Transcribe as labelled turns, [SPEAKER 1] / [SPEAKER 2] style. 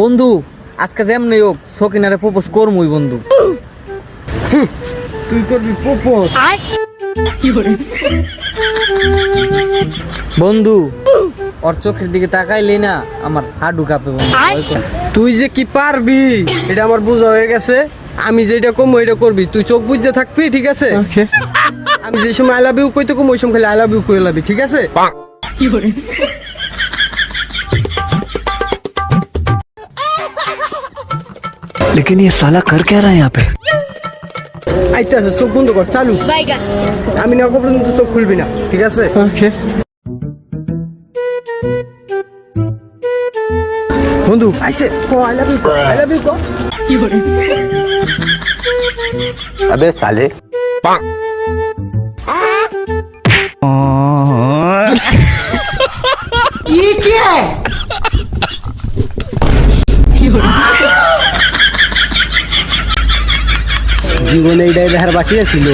[SPEAKER 1] বন্ধু আজকে যেমনি হোক সকিনারে প্রপোজ করমুই বন্ধু।
[SPEAKER 2] তুই করবি প্রপোজ
[SPEAKER 1] বন্ধু ওর চোখের দিকে তাকাইলে না আমার হাডু কাঁপে বন্ধু।
[SPEAKER 2] তুই যে কি পারবি এটা আমার বোঝা হয়ে গেছে। আমি যেটা কম ওইটা করবি। তুই চোখ বুঝতে থাকবি ঠিক আছে? আমি যে সময় আই লাভ ইউ কইতে কম ওই সময় খালি আই লাভ ইউ কই লাবি ঠিক আছে?
[SPEAKER 3] लेकिन ये साला कर क्या रहा है यहाँ पे
[SPEAKER 2] আইতে আছে চোখ বন্ধ কর চালু
[SPEAKER 4] Baigan.
[SPEAKER 2] আমি না পর্যন্ত চোখ খুলবি না ঠিক আছে বন্ধু আইসে I love you I love you
[SPEAKER 3] अबे साले
[SPEAKER 2] জীবনে এইটাই দেখার বাকি ছিল